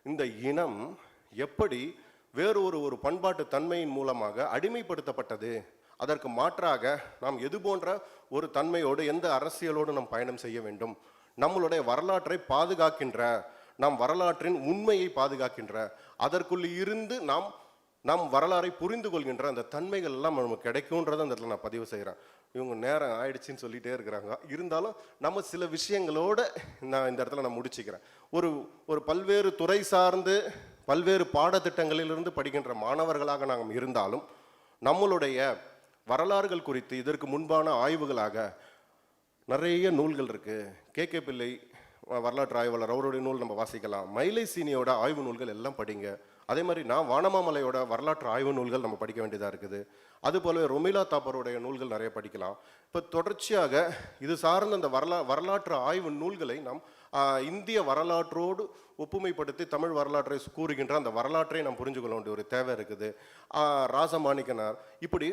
இந்த இனம் எப்படி வேறு ஒரு ஒரு பண்பாட்டு தன்மையின் மூலமாக அடிமைப்படுத்தப்பட்டது? அதற்கு மாற்றாக நாம் எது போன்ற ஒரு தன்மையோடு எந்த அரசியலோடு நாம் பயணம் செய்ய வேண்டும்? நம்மளுடைய வரலாற்றை பாதுகாக்கின்ற நாம் வரலாற்றின் உண்மையை பாதுகாக்கின்ற அதற்குள் இருந்து நாம் நம் வரலாறை புரிந்து கொள்கின்ற அந்த தன்மைகள் எல்லாம் நமக்கு கிடைக்கும்ன்றத அந்த இடத்துல நான் பதிவு செய்கிறேன் இவங்க நேரம் ஆயிடுச்சுன்னு சொல்லிகிட்டே இருக்கிறாங்க. இருந்தாலும் நம்ம சில விஷயங்களோட நான் இந்த இடத்துல நான் முடிச்சுக்கிறேன். ஒரு ஒரு பல்வேறு துறை சார்ந்து பல்வேறு பாடத்திட்டங்களிலிருந்து படிக்கின்ற மாணவர்களாக நாம் இருந்தாலும் நம்மளுடைய வரலாறுகள் குறித்து இதற்கு முன்பான ஆய்வுகளாக நிறைய நூல்கள் இருக்குது கே. கே. பிள்ளை வரலாற்று ஆய்வாளர் அவருடைய நூல் நம்ம வாசிக்கலாம். மயிலை சீனியோட ஆய்வு நூல்கள் எல்லாம் படிங்க. அதே மாதிரி நான் வானமாமலையோட வரலாற்று ஆய்வு நூல்கள் நம்ம படிக்க வேண்டியதாக இருக்குது. அதுபோலவே ரொமிலா தாப்பருடைய நூல்கள் நிறைய படிக்கலாம். இப்போ தொடர்ச்சியாக இது சார்ந்த அந்த வரலா வரலாற்று ஆய்வு நூல்களை நாம் இந்திய வரலாற்றோடு ஒப்புமைப்படுத்தி தமிழ் வரலாற்றை கூறுகின்ற அந்த வரலாற்றை நாம் புரிஞ்சு கொள்ள வேண்டிய ஒரு தேவை இருக்குது. ராசமாணிக்கனார். இப்படி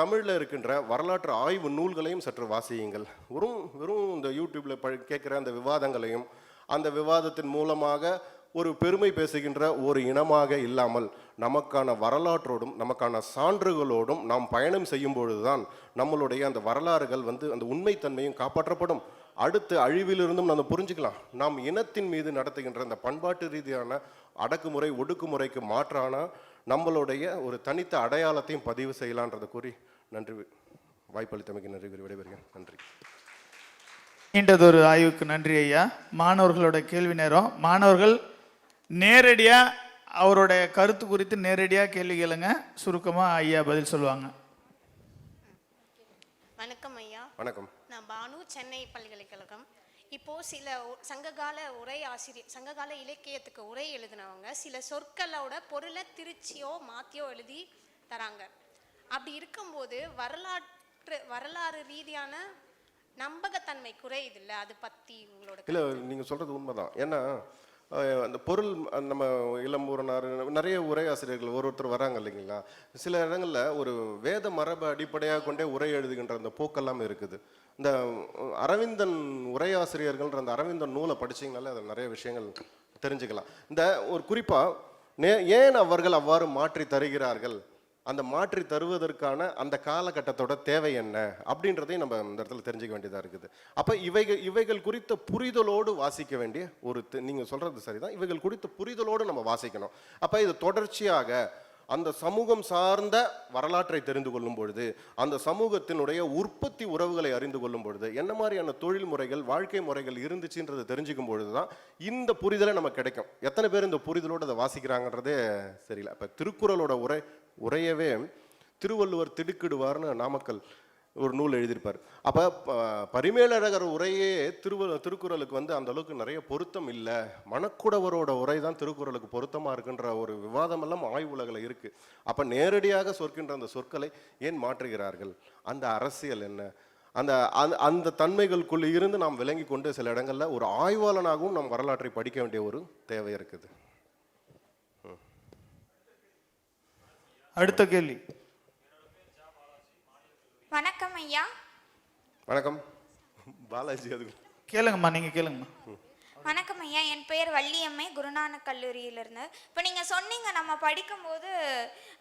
தமிழில் இருக்கின்ற வரலாற்று ஆய்வு நூல்களையும் சற்று வாசியுங்கள். வெறும் வெறும் இந்த யூடியூப்பில் ப கேட்குற அந்த விவாதங்களையும் அந்த விவாதத்தின் மூலமாக ஒரு பெருமை பேசுகின்ற ஒரு இனமாக இல்லாமல் நமக்கான வரலாற்றோடும் நமக்கான சான்றுகளோடும் நாம் பயணம் செய்யும் பொழுதுதான் நம்மளுடைய அந்த வரலாறுகள் வந்து அந்த உண்மைத்தன்மையும் காப்பாற்றப்படும். அடுத்து அழிவிலிருந்தும் நம்ம புரிஞ்சுக்கலாம். நாம் இனத்தின் மீது நடத்துகின்ற அந்த பண்பாட்டு ரீதியான அடக்குமுறை ஒடுக்குமுறைக்கு மாற்றான நம்மளுடைய ஒரு தனித்த அடையாளத்தையும் பதிவு செய்யலான்றதை கூறி நன்றி. வாய்ப்பளித்தமைக்கு நன்றி கூறி விடைபெறுகிறேன். நன்றி. நீண்டதொரு ஆய்வுக்கு நன்றி ஐயா. மாணவர்களோட கேள்வி நேரம். மாணவர்கள் நேரடியாக அவருடைய கருத்து குறித்து நேரடியாக கேள்வி கேளுங்க. சுருக்கமாக ஐயா பதில் சொல்லுவாங்க. வணக்கம் ஐயா. வணக்கம். நான் பானு சென்னை பல்கலைக்கழகம். இப்போ சில சங்ககால உரை ஆசிரியர் சங்ககால இலக்கியத்துக்கு உரை எழுதினவங்க சில சொற்களோட பொருளை திருச்சியோ மாத்தியோ எழுதி தராங்க. அப்படி இருக்கும்போது வரலாற்று வரலாறு ரீதியான நம்பகத்தன்மை குறையுதுல்ல அது பத்தி உங்களோட இல்லை நீங்கள் சொல்கிறது உண்மைதான். ஏன்னா அந்த பொருள் நம்ம இளம்பூரனார் நிறைய உரையாசிரியர்கள் ஒரு ஒருத்தர் வராங்க இல்லைங்களா? சில இடங்களில் ஒரு வேத மரபை அடிப்படையாக கொண்டே உரை எழுதுகின்ற அந்த போக்கெல்லாம் இருக்குது. இந்த அரவிந்தன் உரையாசிரியர்கள்ன்ற அந்த அரவிந்தன் நூலை படிச்சிங்கனாலே அதில் நிறைய விஷயங்கள் தெரிஞ்சுக்கலாம். இந்த ஒரு குறிப்பாக நே ஏன் அவர்கள் அவ்வாறு மாற்றி தருகிறார்கள்? அந்த மாற்றி தருவதற்கான அந்த காலகட்டத்தோட தேவை என்ன அப்படின்றதையும் நம்ம இந்த இடத்துல தெரிஞ்சுக்க வேண்டியதாக இருக்குது. அப்போ இவைகள் இவைகள் குறித்த புரிதலோடு வாசிக்க வேண்டிய ஒரு நீங்கள் சொல்கிறது சரிதான். இவைகள் குறித்த புரிதலோடு நம்ம வாசிக்கணும். அப்போ இது தொடர்ச்சியாக அந்த சமூகம் சார்ந்த வரலாற்றை தெரிந்து கொள்ளும் பொழுது அந்த சமூகத்தினுடைய உற்பத்தி உறவுகளை அறிந்து கொள்ளும் பொழுது என்ன மாதிரியான தொழில் முறைகள் வாழ்க்கை முறைகள் இருந்துச்சுன்றதை தெரிஞ்சுக்கும் பொழுது தான் இந்த புரிதலை நமக்கு கிடைக்கும். எத்தனை பேர் இந்த புரிதலோடு அதை வாசிக்கிறாங்கன்றதே சரியில்லை இப்போ திருக்குறளோட உரை உரையவே திருவள்ளுவர் திடுக்கிடுவார்னு நாமக்கல் ஒரு நூல் எழுதியிருப்பார். அப்போ பரிமேலழகர் உரையே திருவ திருக்குறளுக்கு வந்து அந்த அளவுக்கு நிறைய பொருத்தம் இல்லை. மணக்குடவரோட உரை தான் திருக்குறளுக்கு பொருத்தமாக இருக்குன்ற ஒரு விவாதமெல்லாம் ஆய்வுலகில் இருக்குது அப்போ நேரடியாக சொற்கின்ற அந்த சொற்களை ஏன் மாற்றுகிறார்கள்? அந்த அரசியல் என்ன? அந்த அந்த அந்த தன்மைகளுக்குள் இருந்து நாம் விளங்கி கொண்டு சில இடங்களில் ஒரு ஆய்வாளனாகவும் நாம் வரலாற்றை படிக்க வேண்டிய ஒரு தேவை இருக்குது. அடுத்த கேள்வி. வணக்கம் ஐயா. வணக்கம். பாலாஜி அது கேளுங்கம்மா நீங்கள் கேளுங்கம்மா. வணக்கம் ஐயா. என் பெயர் வள்ளியம்மை குருநானக் கல்லூரியிலிருந்து. இப்போ நீங்கள் சொன்னீங்க நம்ம படிக்கும்போது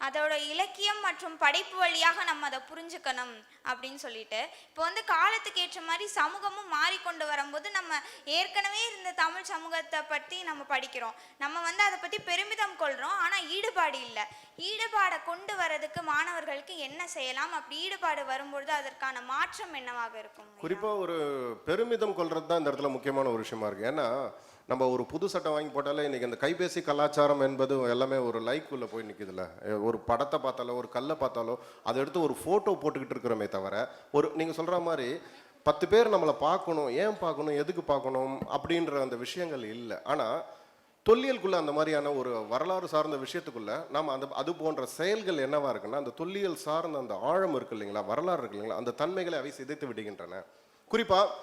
அதோட இலக்கியம் மற்றும் படைப்பு வழியாக நம்ம அதை புரிஞ்சுக்கணும் அப்படின்னு சொல்லிட்டு. இப்போ வந்து காலத்துக்கு ஏற்ற மாதிரி சமூகமும் மாறிக்கொண்டு வரும்போது நம்ம ஏற்கனவே இருந்த தமிழ் சமூகத்தை பற்றி நம்ம படிக்கிறோம். நம்ம வந்து அதை பற்றி பெருமிதம் கொள்கிறோம் ஆனால் ஈடுபாடு இல்லை. ஈடுபாடை கொண்டு வரதுக்கு மாணவர்களுக்கு என்ன செய்யலாம்? அப்படி ஈடுபாடு வரும்பொழுது அதற்கான மாற்றம் என்னவாக இருக்கும் குறிப்பாக ஒரு பெருமிதம் கொள்றது தான் இந்த இடத்துல முக்கியமான ஒரு விஷயமா இருக்கு. ஏன்னா நம்ம ஒரு புது சட்டை வாங்கி போட்டாலே இன்னைக்கு அந்த கைபேசி கலாச்சாரம் என்பது எல்லாமே ஒரு லைக்குள்ளே போய் நிற்குதுல்ல ஒரு படத்தை பார்த்தாலோ ஒரு கல்லை பார்த்தாலோ அதை எடுத்து ஒரு ஃபோட்டோ போட்டுக்கிட்டு இருக்கிறோமே தவிர ஒரு நீங்கள் சொல்கிற மாதிரி பத்து பேர் நம்மளை பார்க்கணும் ஏன் பார்க்கணும் எதுக்கு பார்க்கணும் அப்படின்ற அந்த விஷயங்கள் இல்லை. ஆனால் தொல்லியலுக்குள்ள அந்த மாதிரியான ஒரு வரலாறு சார்ந்த விஷயத்துக்குள்ளே நாம் அந்த அது போன்ற செயல்கள் என்னவாக இருக்குன்னா அந்த தொல்லியல் சார்ந்த அந்த ஆழம் இருக்கு இல்லைங்களா வரலாறு இருக்கு இல்லைங்களா அந்த தன்மைகளை அவை சிதைத்து விடுகின்றன. குறிப்பாக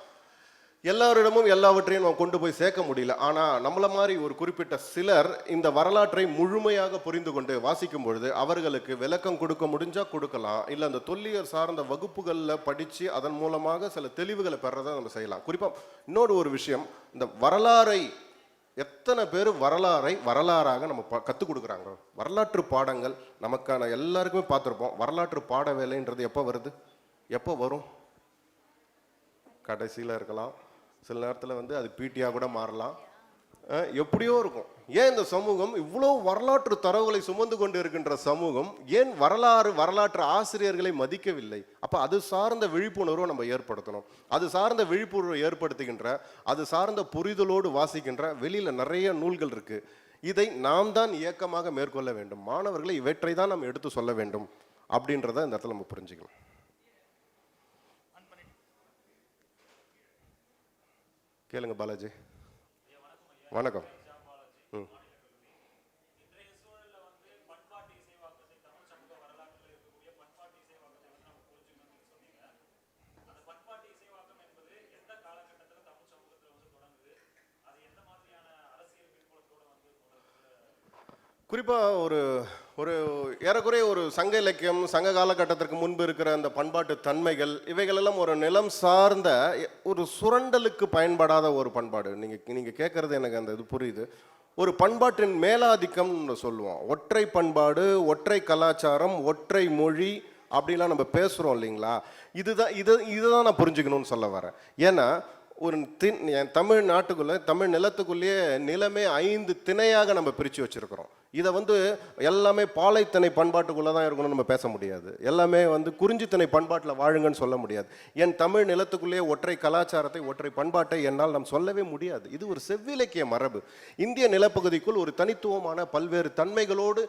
எல்லாரிடமும் எல்லாவற்றையும் நம்ம கொண்டு போய் சேர்க்க முடியல. ஆனால் நம்மளை மாதிரி ஒரு குறிப்பிட்ட சிலர் இந்த வரலாற்றை முழுமையாக புரிந்து கொண்டு வாசிக்கும் பொழுது அவர்களுக்கு விளக்கம் கொடுக்க முடிஞ்சா கொடுக்கலாம். இல்லை அந்த தொல்லியல் சார்ந்த வகுப்புகளில் படித்து அதன் மூலமாக சில தெளிவுகளை பெறதை நம்ம செய்யலாம். குறிப்பாக இன்னொரு ஒரு விஷயம். இந்த வரலாறை எத்தனை பேர் வரலாறை வரலாறாக நம்ம ப- கற்றுக் கொடுக்குறாங்க? வரலாற்று பாடங்கள் நமக்கான எல்லாருக்குமே பார்த்துருப்போம். வரலாற்று பாட வேலைன்றது எப்போ வருது? எப்போ வரும்? கடைசியில் இருக்கலாம். சில நேரத்தில் வந்து அது பிடியாக கூட மாறலாம். எப்படியோ இருக்கும். ஏன் இந்த சமூகம் இவ்வளோ வரலாற்று தரவுகளை சுமந்து கொண்டு இருக்கின்ற சமூகம் ஏன் வரலாறு வரலாற்று ஆசிரியர்களை மதிக்கவில்லை? அப்போ அது சார்ந்த விழிப்புணர்வை நம்ம ஏற்படுத்தணும். அது சார்ந்த விழிப்புணர்வை ஏற்படுத்துகின்ற அது சார்ந்த புரிதலோடு வாசிக்கின்ற வெளியில் நிறைய நூல்கள் இருக்குது இதை நாம் தான் இயக்கமாக மேற்கொள்ள வேண்டும். மாணவர்களை இவற்றை தான் நம்ம எடுத்து சொல்ல வேண்டும். அப்படின்றத இந்த இடத்துல நம்ம புரிஞ்சுக்கணும். கேளுங்க பாலாஜி. வணக்கம். ம். குறிப்பாக ஒரு ஒரு ஏறக்குறைய ஒரு சங்க இலக்கியம் சங்க காலகட்டத்திற்கு முன்பு இருக்கிற அந்த பண்பாட்டு தன்மைகள் இவைகளெல்லாம் ஒரு நிலம் சார்ந்த ஒரு சுரண்டலுக்கு பயன்படாத ஒரு பண்பாடு. நீங்கள் நீங்கள் கேட்குறது எனக்கு அந்த இது புரியுது. ஒரு பண்பாட்டின் மேலாதிக்கம்னு சொல்லுவோம். ஒற்றை பண்பாடு ஒற்றை கலாச்சாரம் ஒற்றை மொழி அப்படிலாம் நம்ம பேசுகிறோம் இல்லைங்களா? இதுதான் இது இதுதான் நான் புரிஞ்சுக்கணும்னு சொல்ல வரேன். ஏன்னா ஒரு தின் என் தமிழ் நாட்டுக்குள்ளே தமிழ் நிலத்துக்குள்ளேயே நிலமே ஐந்து திணையாக நம்ம பிரித்து வச்சுருக்கிறோம். இதை வந்து எல்லாமே பாலைத்திணை பண்பாட்டுக்குள்ளே தான் இருக்கணும்னு நம்ம பேச முடியாது. எல்லாமே வந்து குறிஞ்சித்திணை பண்பாட்டில் வாழுங்கன்னு சொல்ல முடியாது. என் தமிழ் நிலத்துக்குள்ளேயே ஒற்றை கலாச்சாரத்தை ஒற்றை பண்பாட்டை என்னால் நாம் சொல்லவே முடியாது. இது ஒரு செவ்விலக்கிய மரபு. இந்திய நிலப்பகுதிக்குள் ஒரு தனித்துவமான பல்வேறு தன்மைகளோடு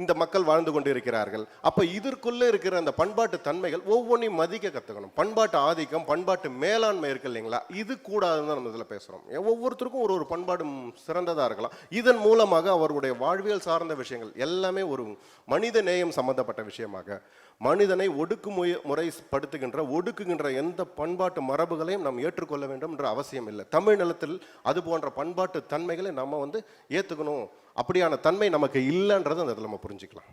இந்த மக்கள் வாழ்ந்து கொண்டிருக்கிறார்கள். அப்போ இதற்குள்ளே இருக்கிற அந்த பண்பாட்டு தன்மைகள் ஒவ்வொன்றையும் மதிக்க கற்றுக்கணும் பண்பாட்டு ஆதிக்கம் பண்பாட்டு மேலாண்மை இருக்கு இல்லைங்களா? இது கூடாதுன்னு தான் நம்ம இதில் பேசுகிறோம் ஒவ்வொருத்தருக்கும் ஒரு ஒரு பண்பாடும் சிறந்ததாக இருக்கலாம். இதன் மூலமாக அவருடைய வாழ்வியல் சார்ந்த விஷயங்கள் எல்லாமே ஒரு மனித நேயம் சம்பந்தப்பட்ட விஷயமாக மனிதனை ஒடுக்குமுறை முறைப்படுத்துகின்ற ஒடுக்குகின்ற எந்த பண்பாட்டு மரபுகளையும் நாம் ஏற்றுக்கொள்ள வேண்டும் என்ற அவசியம் இல்லை. தமிழ் நிலத்தில் அது போன்ற பண்பாட்டு தன்மைகளை நம்ம வந்து ஏற்றுக்கணும் அப்படியான தன்மை நமக்கு இல்லைன்றதை அந்த இடத்துல நம்ம புரிஞ்சுக்கலாம்.